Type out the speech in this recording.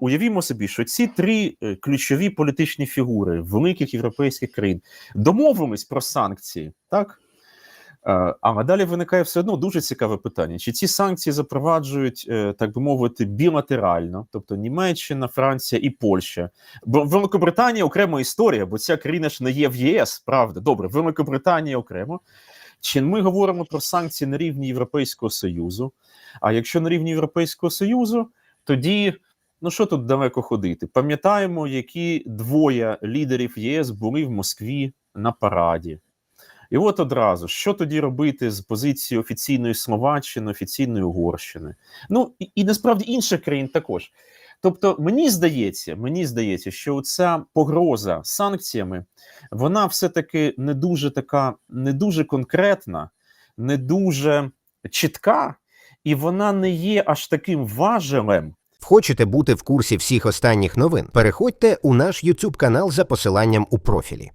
Уявімо собі, що ці три е, ключові політичні фігури великих європейських країн домовились про санкції, так? Е, А далі виникає все одно дуже цікаве питання: чи ці санкції запроваджують, е, так би мовити, білатерально, тобто Німеччина, Франція і Польща. Бо Великобританія окрема історія, бо ця країна ж не є в ЄС, правда? Добре, Великобританія окремо. Чи ми говоримо про санкції на рівні Європейського Союзу? А якщо на рівні Європейського Союзу, тоді ну що тут далеко ходити? Пам'ятаємо, які двоє лідерів ЄС були в Москві на параді. І от одразу, що тоді робити з позиції офіційної Словаччини, офіційної Угорщини? Ну і, і насправді інших країн також. Тобто, мені здається, мені здається, що ця погроза санкціями, вона все-таки не дуже така, не дуже конкретна, не дуже чітка, і вона не є аж таким важелем, Хочете бути в курсі всіх останніх новин? Переходьте у наш YouTube канал за посиланням у профілі.